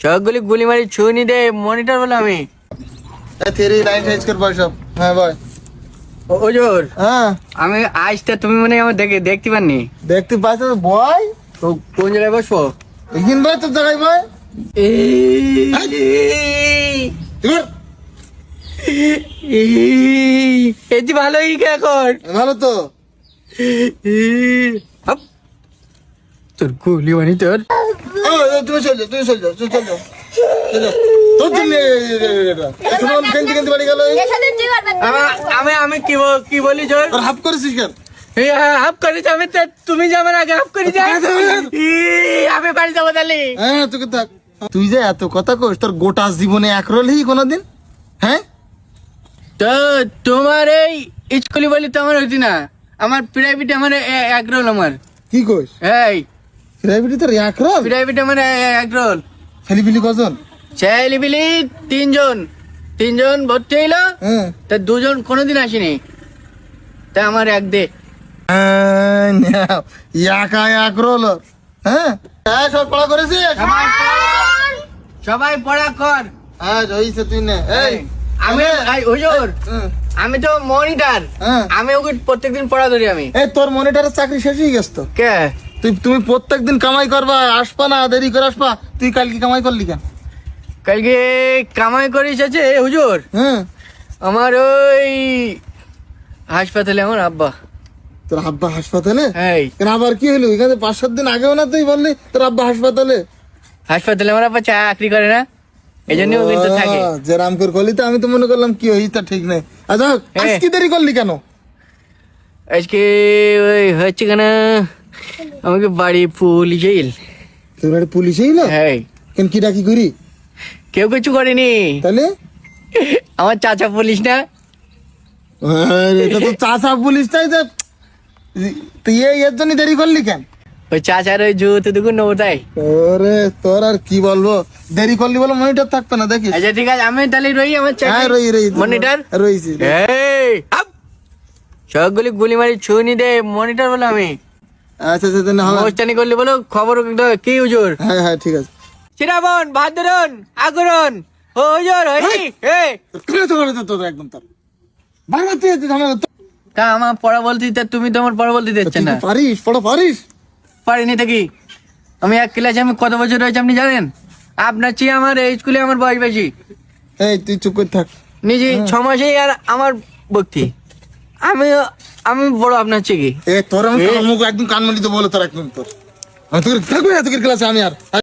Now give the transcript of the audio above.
সবগুলি গুলি মারি ছুঁনি দে মনিটর বলে আমি। তেরি লাইন সব। হ্যাঁ বয়। ওজোর হ্যাঁ। আমি আজটা তুমি মনে আমার দেখে দেখতে পাননি। দেখতে পাচ্ছ বয়? তো কোন জায়গায় বসবো? এখান বয় তোর জায়গায় বয়। এটি ভালোই কি এখন? ভালো তো। তোর গুলি মানি তোর। তুমি চল যাও তুমি চল যাও চল চল যাও। তোর জন্য তোমার বাড়ি গেল আমা- আমি আমি কি বল- কি বলি জোর আর হাফ করেছিস কেন হাফ করে যাবে তুমি যাবে না আগে হাফ করে যা যাবে। আমি বাড়ি যাব তাহলে হ্যাঁ তোকে থাক তুই যে এত কথা কোস তোর গোটা জীবনে এক রোলই কোনোদিন? হ্যাঁ তো তোমার এই স্কুলে বলি তো আমার হইতি না। আমার প্রাইভেট আমার এ- এক রোল আমার। কি কোস এই প্রাইভেটি তোর এক রোল আমার এ- এক রোল ছেলিপিলি কজন? ছেলে তিনজন। তিনজন ভর্তি হইল। হ্যাঁ। তা দুজন কোনোদিন আসেনি। তা আমার এক দে। একা এক রোল হ্যাঁ? হ্যাঁ সব পড়া করেছিস? সবাই পড়া- কর। হ্যাঁ রইছে তুই না এই আমি হুজুর আমি তো মনিটার। হ্যাঁ। আমি ওকে প্রত্যেকদিন পড়া ধরি আমি। এই তোর মনিটারের চাকরি শেষ হয়ে গেছে তো। কে? তুই তুমি প্রত্যেকদিন কামাই করবা আসবা না দেরি করে আসবা। তুই কালকে কামাই করলি কেন? কালকে কামাই করিস আছে হুজুর? হ্যাঁ। আমার ওই হাসপাতালে আমার আব্বা। তোর আব্বা হাসপাতালে? কেন আবার কি হলো? এখানে পাঁচ সাত দিন আগেও না তুই বললি তোর আব্বা হাসপাতালে? হাসপাতালে আমার আব্বা চাকরি করে না। এই জন্য থাকে। যে রাম করলি তো আমি তো মনে করলাম কি হই তা ঠিক নেই। আচ্ছা আজ হ্যাঁ। কি দেরি করলি কেন? আজকে ওই হচ্ছে কেন? আমাকে বাড়ি পুলিশ এল। তোর বাড়ি পুলিশ এলো? হ্যাঁ। কেন কি ডাকি করি? কেউ কিছু করেনি। তাহলে? আমার চাচা পুলিশ না। এটা তো চাচা পুলিশ তাই তো তুই এর জন্য দেরি করলি কেন? ওই চাচার ওই জুতো দুটো নেব তাই ওরে তোর আর কি বলব? দেরি করলি বলে মনিটর থাকবে না দেখিস। আচ্ছা ঠিক আছে আমি তাহলে রই আমার হ্যাঁ রই রই মনিটর রইছি এই সবগুলি গুলি মারি ছুঁনি দে মনিটর বলে আমি। আচ্ছা আচ্ছা হবে। মোস্টানি করলি বলো খবর কি হুজুর? হ্যাঁ হ্যাঁ ঠিক আছে। শ্রাবণ ভাদ্রন আগরন। ও হুজুর হই! এই খুলে তো করে দে একদম তোর। বারবার তুই ঝামেলা তা আমার পড়া বলতে তা তুমি তো আমার পড়া বলতে দিচ্ছে না। পারিস? পড়া পারিস? পারিনি কি? আমি এক ক্লাসে আমি কত বছর রয়েছে আপনি জানেন? আপনার চেয়ে আমার এই স্কুলে আমার বয়স বেশি। এই তুই চুপ করে থাক। নিজে ছ মাসেই আর আমার ভক্তি। আমি আমি বড় আপনার চেয়ে কি এ তোর আমি এ- মুখ একদম কানমন্ডিতে বলে তোর একদম তোর। আমি তোর থাকবে না তোর ক্লাসে আমি আর।